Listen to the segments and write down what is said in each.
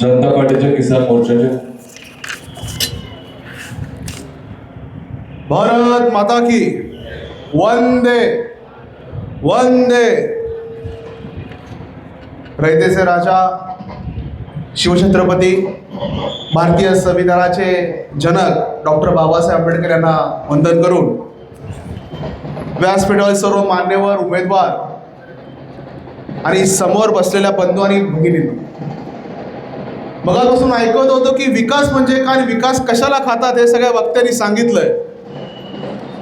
जनता पार्टीच्या किसान मोर्चाचे. भारत माता की वंदे वंदे. रयतेचे राजा शिवछत्रपती भारतीय संविधानाचे जनक डॉक्टर बाबासाहेब आंबेडकर यांना वंदन करून व्यासपीठावर सर्व मान्यवर उमेदवार आणि समोर बसलेल्या बंधू आणि भगिनी मगापासून ऐकत होतो की विकास म्हणजे काय आणि विकास कशाला खातात हे सगळ्या वक्त्यांनी सांगितलंय.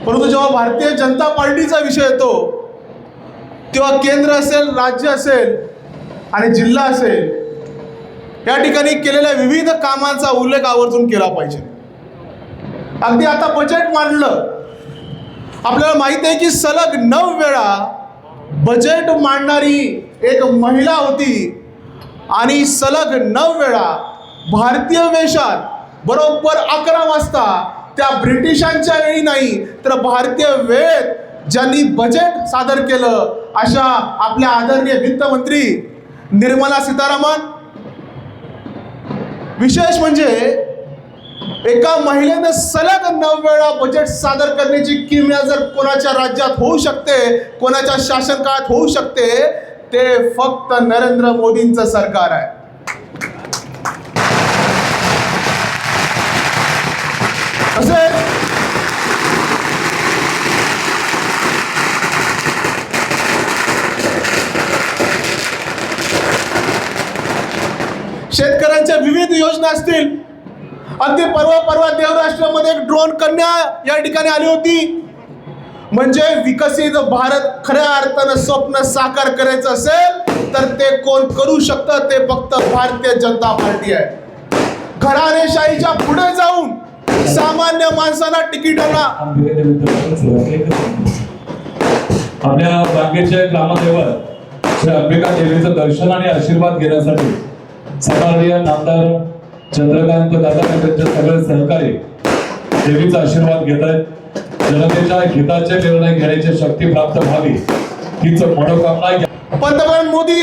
परंतु जेव्हा भारतीय जनता पार्टीचा विषय येतो तेव्हा केंद्र असेल राज्य असेल आणि जिल्हा असेल या ठिकाणी केलेल्या विविध कामांचा उल्लेख आवर्जून केला पाहिजे. अगदी आता बजेट मांडलं. आपल्याला माहिती आहे की सलग नऊ वेळा बजेट मांडणारी एक महिला होती आणि सलग नऊ वेळा भारतीय वेशात बरोबर अकरा वाजता त्या ब्रिटिशांच्या वेळी नाही तर भारतीय वेळेत ज्यांनी बजेट सादर केलं अशा आपल्या आदरणीय वित्तमंत्री निर्मला सीतारामन. विशेष म्हणजे एका महिलेनं सलग नऊ वेळा बजेट सादर करण्याची किमया जर कोणाच्या राज्यात होऊ शकते कोणाच्या शासन काळात होऊ शकते ते फक्त नरेंद्र मोदींचं सरकार आहे. तसेच शेतकऱ्यांच्या विविध योजना असतील. अगदी परवा परवा देवराष्ट्रामध्ये एक ड्रोन कन्या या ठिकाणी आली होती. म्हणजे विकसित भारत खऱ्या अर्थानं स्वप्न साकार करायचं असेल तर ते कोण करू शकतं? ते फक्त भारतीय जनता पार्टी आहे. घराणेशाहीच्या पुढे जाऊन सामान्य माणसाला तिकिटाला आपल्या बागेचे ग्रामदैवत श्री अंबिका देवीचं दर्शन आणि आशीर्वाद घेण्यासाठी सकाळी नामदार चंद्रकांत दादा आणि त्यांचे सगळे सहकारी देवीचा आशीर्वाद घेत आहेत जनतेच्या हिताचे निर्णय घेण्याची शक्ती प्राप्त व्हावी हीच मनोकामना पंतप्रधान मोदी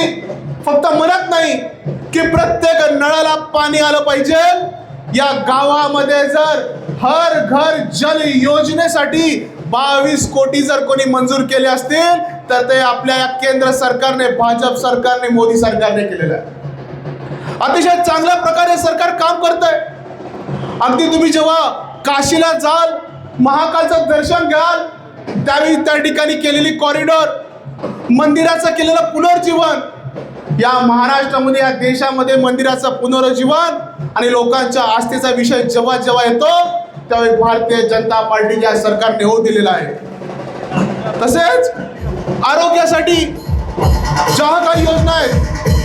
फक्त म्हणत नाही की प्रत्येक नळाला पाणी आलं पाहिजे. या गावामध्ये जर हर घर जल योजनेसाठी बावीस कोटी जर कोणी मंजूर केले असतील तर ते आपल्या या केंद्र सरकारने भाजप सरकारने मोदी सरकारने केलेलं आहे. अतिशय चांगल्या प्रकारे सरकार काम करत आहे अगदी तुम्ही जेव्हा काशीला जाल महाकालचं दर्शन घ्याल. त्यावेळी त्या ठिकाणी केलेली कॉरिडॉर मंदिराचं केलेलं पुनर्जीवन. या महाराष्ट्रामध्ये या देशामध्ये मंदिराचं पुनरुज्जीवन आणि लोकांच्या आस्थेचा विषय जेव्हा जेव्हा येतो त्यावेळी भारतीय जनता पार्टीच्या सरकारने हो दिलेला आहे. तसेच आरोग्यासाठी ज्या काही योजना आहेत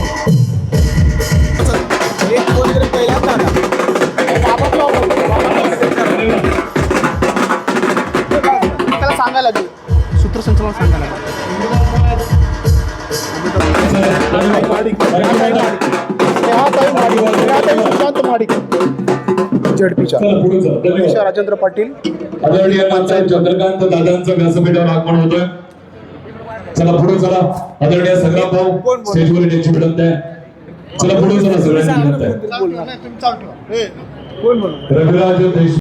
सांगायला लागेल. सूत्रसंचालन सांगायला सुशांत झडपीच्या. अमिषा राजेंद्र पाटील. आदरणीय चंद्रकांत दादांचं व्यासपीठावर आगमन होतोय. चला पुढे चला. आदरणीय संग्राम भाऊ स्टेजवर येण्याची विनंती आहे. चला पुढे चला. सगळ्यांनी विनंती आहे. तुम्ही चालू ठेवा. हे, कोण बोलणार रविराज देशमुख.